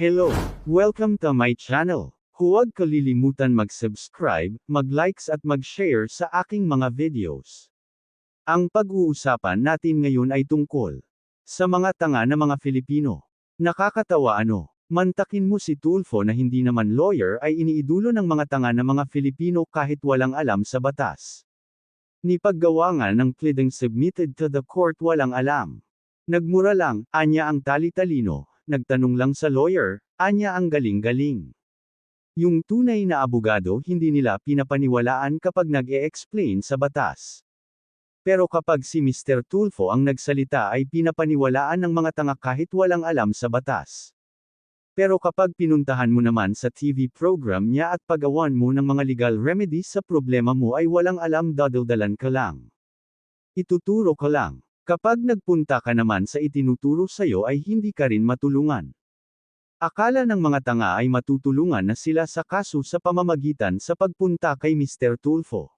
Hello! Welcome to my channel. Huwag kalilimutan mag-subscribe, mag-likes at mag-share sa aking mga videos. Ang pag-uusapan natin ngayon ay tungkol sa mga tanga na mga Filipino. Nakakatawa ano? Mantakin mo si Tulfo na hindi naman lawyer ay iniidulo ng mga tanga na mga Filipino kahit walang alam sa batas. Ni paggawa nga ng pleading submitted to the court walang alam. Nagmura lang, anya ang tali-talino, nagtanong lang sa lawyer, anya ang galing-galing. Yung tunay na abogado hindi nila pinapaniwalaan kapag nag-e-explain sa batas. Pero kapag si Mr. Tulfo ang nagsalita ay pinapaniwalaan ng mga tanga kahit walang alam sa batas. Pero kapag pinuntahan mo naman sa TV program niya at pagawan mo ng mga legal remedies sa problema mo ay walang alam dadaldalan ka lang. Ituturo ka lang. Kapag nagpunta ka naman sa itinuturo sa'yo ay hindi ka rin matulungan. Akala ng mga tanga ay matutulungan na sila sa kaso sa pamamagitan sa pagpunta kay Mr. Tulfo.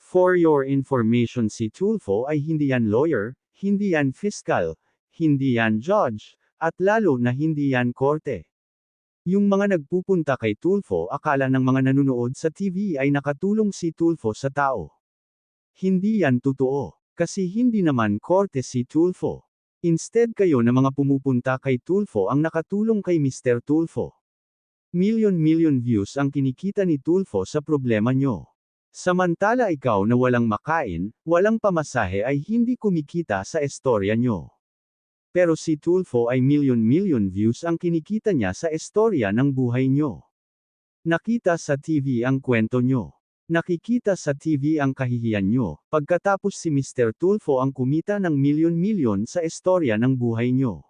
For your information si Tulfo ay hindi yan lawyer, hindi yan fiscal, hindi yan judge, at lalo na hindi yan korte. Yung mga nagpupunta kay Tulfo akala ng mga nanonood sa TV ay nakatulong si Tulfo sa tao. Hindi yan totoo. Kasi hindi naman korte si Tulfo. Instead kayo na mga pumupunta kay Tulfo ang nakatulong kay Mr. Tulfo. Million-million views ang kinikita ni Tulfo sa problema nyo. Samantala ikaw na walang makain, walang pamasahe ay hindi kumikita sa estorya nyo. Pero si Tulfo ay million-million views ang kinikita niya sa estorya ng buhay nyo. Nakita sa TV ang kwento nyo. Nakikita sa TV ang kahihiyan nyo, pagkatapos si Mr. Tulfo ang kumita ng milyon-milyon sa estorya ng buhay nyo.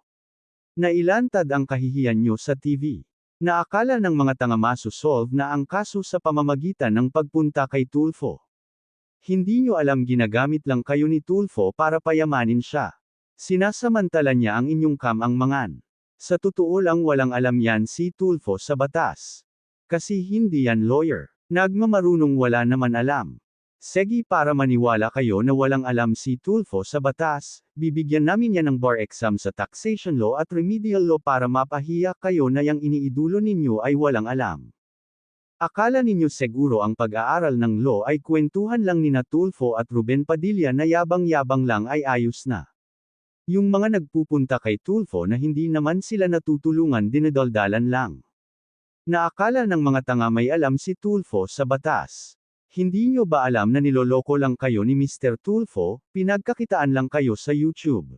Nailantad ang kahihiyan nyo sa TV. Naakala ng mga tanga masosolve na ang kaso sa pamamagitan ng pagpunta kay Tulfo. Hindi nyo alam ginagamit lang kayo ni Tulfo para payamanin siya. Sinasamantala niya ang inyong kamangmangan. Sa totoo lang walang alam yan si Tulfo sa batas. Kasi hindi yan lawyer. Nagmamarunong wala naman alam. Segi para maniwala kayo na walang alam si Tulfo sa batas, bibigyan namin yan ng bar exam sa taxation law at remedial law para mapahiya kayo na yung iniidulo ninyo ay walang alam. Akala ninyo siguro ang pag-aaral ng law ay kwentuhan lang ni Tulfo at Ruben Padilla na yabang-yabang lang ay ayos na. Yung mga nagpupunta kay Tulfo na hindi naman sila natutulungan dinadaldalan lang. Naakala ng mga tanga may alam si Tulfo sa batas. Hindi nyo ba alam na niloloko lang kayo ni Mr. Tulfo, pinagkakitaan lang kayo sa YouTube?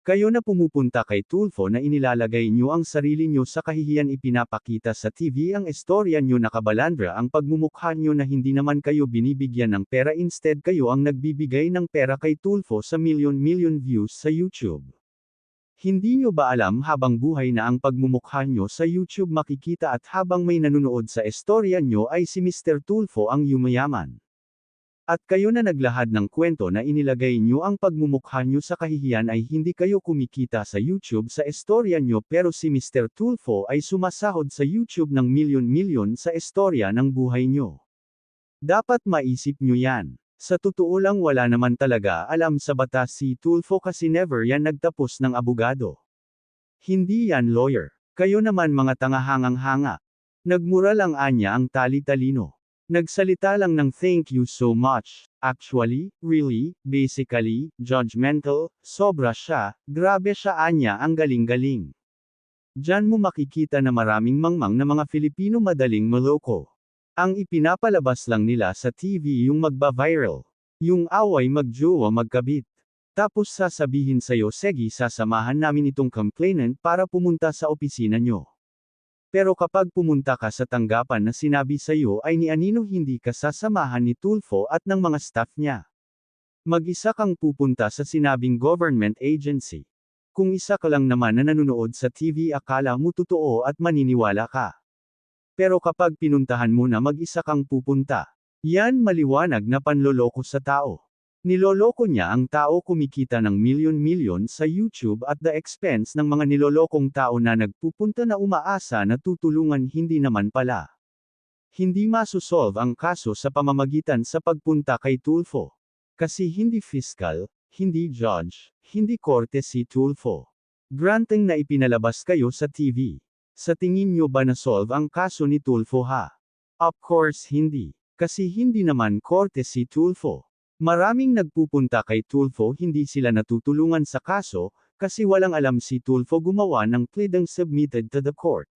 Kayo na pumupunta kay Tulfo na inilalagay nyo ang sarili nyo sa kahihiyan ipinapakita sa TV ang istorya nyo nakabalandra ang pagmumukha nyo na hindi naman kayo binibigyan ng pera instead kayo ang nagbibigay ng pera kay Tulfo sa million-million views sa YouTube. Hindi nyo ba alam habang buhay na ang pagmumukha nyo sa YouTube makikita at habang may nanonood sa istorya nyo ay si Mr. Tulfo ang yumayaman. At kayo na naglahad ng kwento na inilagay nyo ang pagmumukha nyo sa kahihiyan ay hindi kayo kumikita sa YouTube sa istorya nyo pero si Mr. Tulfo ay sumasahod sa YouTube ng milyon-milyon sa istorya ng buhay nyo. Dapat maisip nyo yan. Sa totoo lang wala naman talaga alam sa batas si Tulfo kasi never yan nagtapos ng abogado. Hindi yan lawyer. Kayo naman mga tangahangang-hanga. Nagmura lang anya ang tali-talino. Nagsalita lang ng thank you so much. Actually, really, basically, judgmental, sobra siya, grabe siya anya ang galing-galing. Diyan mo makikita na maraming mangmang na mga Filipino madaling maloko. Ang ipinapalabas lang nila sa TV yung magba-viral. Yung away magjowa magkabit. Tapos sasabihin sa'yo segi sasamahan namin itong complainant para pumunta sa opisina nyo. Pero kapag pumunta ka sa tanggapan na sinabi sa'yo ay ni Anino hindi ka sasamahan ni Tulfo at ng mga staff niya. Mag-isa kang pupunta sa sinabing government agency. Kung isa ka lang naman na nanonood sa TV akala mo totoo at maniniwala ka. Pero kapag pinuntahan mo na mag-isa kang pupunta, yan maliwanag na panloloko sa tao. Niloloko niya ang tao kumikita ng milyon-milyon sa YouTube at the expense ng mga nilolokong tao na nagpupunta na umaasa na tutulungan hindi naman pala. Hindi masusolve ang kaso sa pamamagitan sa pagpunta kay Tulfo. Kasi hindi fiscal, hindi judge, hindi korte si Tulfo. Granting na ipinalabas kayo sa TV. Sa tingin nyo ba na-solve ang kaso ni Tulfo ha? Of course hindi. Kasi hindi naman korte si Tulfo. Maraming nagpupunta kay Tulfo hindi sila natutulungan sa kaso, kasi walang alam si Tulfo gumawa ng pleading submitted to the court.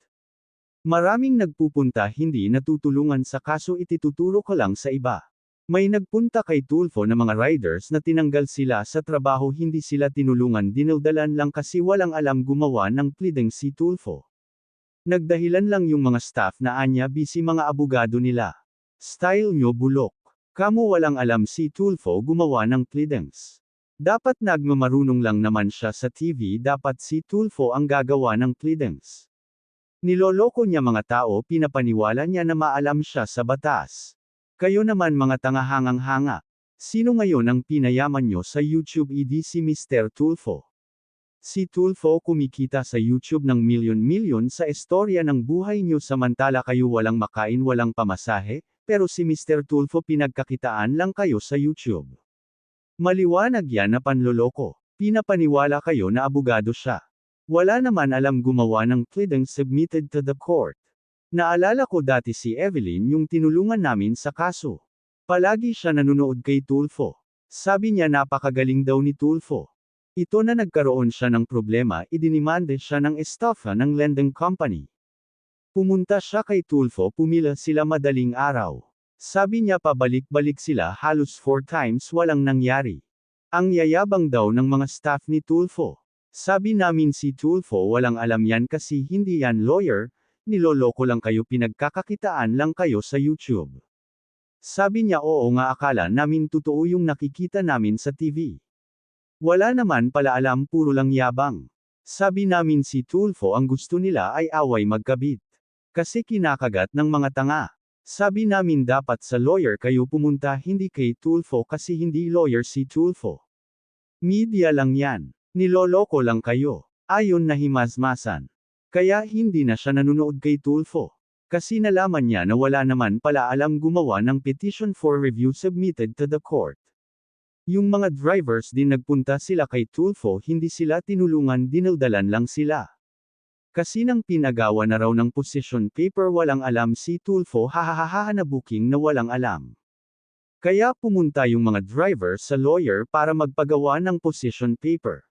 Maraming nagpupunta hindi natutulungan sa kaso itituturo ko lang sa iba. May nagpunta kay Tulfo na mga riders na tinanggal sila sa trabaho hindi sila tinulungan dinildalan lang kasi walang alam gumawa ng pleading si Tulfo. Nagdahilan lang yung mga staff na anya busy mga abogado nila. Style nyo bulok. Kamu walang alam si Tulfo gumawa ng pleadings. Dapat nagmamarunong lang naman siya sa TV dapat si Tulfo ang gagawa ng pleadings. Niloloko niya mga tao pinapaniwala niya na maalam siya sa batas. Kayo naman mga tangahangang-hanga. Sino ngayon ang pinayaman nyo sa YouTube edi si Mr. Tulfo? Si Tulfo kumikita sa YouTube ng milyon-milyon sa istorya ng buhay nyo samantala kayo walang makain walang pamasahe, pero si Mr. Tulfo pinagkakitaan lang kayo sa YouTube. Maliwanag yan na panloloko. Pinapaniwala kayo na abogado siya. Wala naman alam gumawa ng pleading submitted to the court. Naalala ko dati si Evelyn yung tinulungan namin sa kaso. Palagi siya nanonood kay Tulfo. Sabi niya napakagaling daw ni Tulfo. Ito na nagkaroon siya ng problema idinimande siya ng estafa ng lending company. Pumunta siya kay Tulfo pumila sila madaling araw. Sabi niya pabalik-balik sila halos four times walang nangyari. Ang yayabang daw ng mga staff ni Tulfo. Sabi namin si Tulfo walang alam yan kasi hindi yan lawyer, niloloko lang kayo pinagkakakitaan lang kayo sa YouTube. Sabi niya oo nga akala namin totoo yung nakikita namin sa TV. Wala naman pala alam puro lang yabang. Sabi namin si Tulfo ang gusto nila ay away magkabit. Kasi kinakagat ng mga tanga. Sabi namin dapat sa lawyer kayo pumunta hindi kay Tulfo kasi hindi lawyer si Tulfo. Media lang yan. Niloloko lang kayo. Ayon na himasmasan. Kaya hindi na siya nanonood kay Tulfo. Kasi nalaman niya na wala naman pala alam gumawa ng petition for review submitted to the court. Yung mga drivers din nagpunta sila kay Tulfo hindi sila tinulungan dinaldalan lang sila. Kasi nang pinagawa na raw ng position paper walang alam si Tulfo hahahaha na booking na walang alam. Kaya pumunta yung mga driver sa lawyer para magpagawa ng position paper.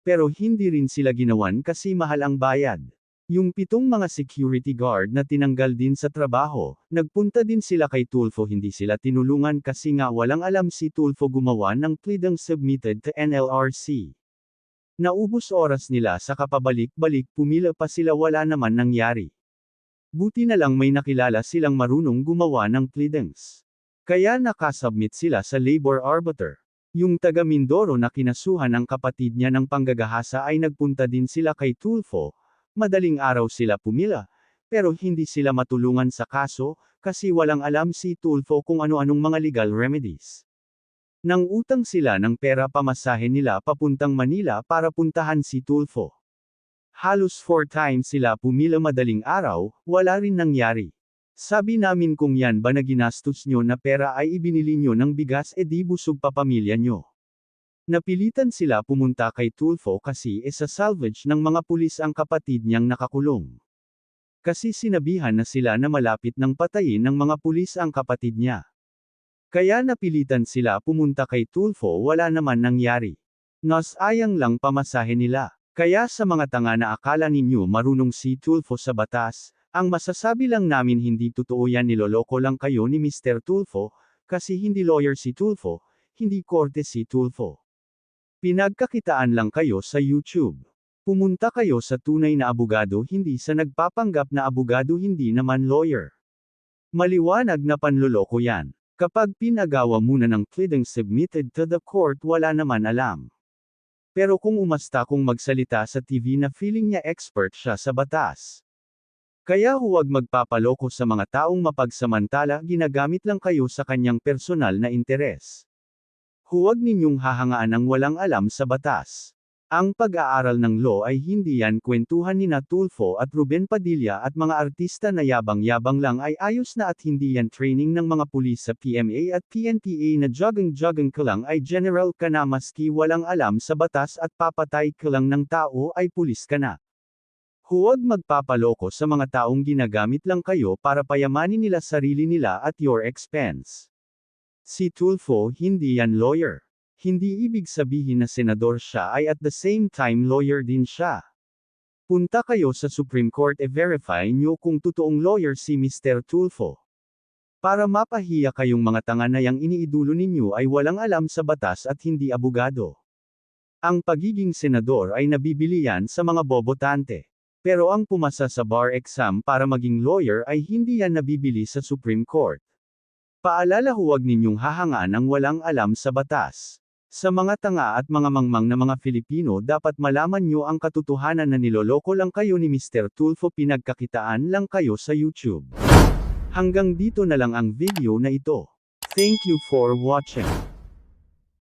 Pero hindi rin sila ginawan kasi mahal ang bayad. Yung pitong mga security guard na tinanggal din sa trabaho, nagpunta din sila kay Tulfo hindi sila tinulungan kasi nga walang alam si Tulfo gumawa ng pleading submitted to NLRC. Naubos oras nila sa kapabalik-balik pumila pa sila wala naman nangyari. Buti na lang may nakilala silang marunong gumawa ng pleadings. Kaya nakasubmit sila sa labor arbiter. Yung taga Mindoro na kinasuhan ng kapatid niya ng panggagahasa ay nagpunta din sila kay Tulfo, madaling araw sila pumila, pero hindi sila matulungan sa kaso, kasi walang alam si Tulfo kung ano-anong mga legal remedies. Nang utang sila ng pera pamasahe nila papuntang Manila para puntahan si Tulfo. Halos four times sila pumila madaling araw, wala rin nangyari. Sabi namin kung yan ba na ginastos nyo na pera ay ibinili nyo ng bigas e di busog pa pamilya nyo. Napilitan sila pumunta kay Tulfo kasi e sa salvage ng mga pulis ang kapatid niyang nakakulong. Kasi sinabihan na sila na malapit ng patayin ng mga pulis ang kapatid niya. Kaya napilitan sila pumunta kay Tulfo wala naman nangyari. Nas ayang lang pamasahe nila. Kaya sa mga tanga na akala ninyo marunong si Tulfo sa batas, ang masasabi lang namin hindi totoo yan niloloko lang kayo ni Mr. Tulfo, kasi hindi lawyer si Tulfo, hindi korte si Tulfo. Pinagkakitaan lang kayo sa YouTube. Pumunta kayo sa tunay na abogado hindi sa nagpapanggap na abogado hindi naman lawyer. Maliwanag na panloloko yan. Kapag pinagawa muna ng pleading submitted to the court wala naman alam. Pero kung umasta kung magsalita sa TV na feeling niya expert siya sa batas. Kaya huwag magpapaloko sa mga taong mapagsamantala ginagamit lang kayo sa kanyang personal na interes. Huwag ninyong hahangaan ang walang alam sa batas. Ang pag-aaral ng law ay hindi yan kwentuhan ni Natulfo at Ruben Padilla at mga artista na yabang-yabang lang ay ayos na at hindi yan training ng mga pulis sa PMA at PNPA na jogging-jogging ka lang ay general ka na maski walang alam sa batas at papatay ka lang ng tao ay pulis ka na. Huwag magpapaloko sa mga taong ginagamit lang kayo para payamanin nila sarili nila at your expense. Si Tulfo hindi yan lawyer. Hindi ibig sabihin na senador siya ay at the same time lawyer din siya. Punta kayo sa Supreme Court e verify nyo kung totoong lawyer si Mr. Tulfo. Para mapahiya kayong mga tanga na yang iniidulo ninyo ay walang alam sa batas at hindi abogado. Ang pagiging senador ay nabibili yan sa mga bobotante. Pero ang pumasa sa bar exam para maging lawyer ay hindi yan nabibili sa Supreme Court. Paalala huwag ninyong hahangaan ang walang alam sa batas. Sa mga tanga at mga mangmang na mga Filipino dapat malaman nyo ang katotohanan na niloloko lang kayo ni Mr. Tulfo pinagkakitaan lang kayo sa YouTube. Hanggang dito na lang ang video na ito. Thank you for watching.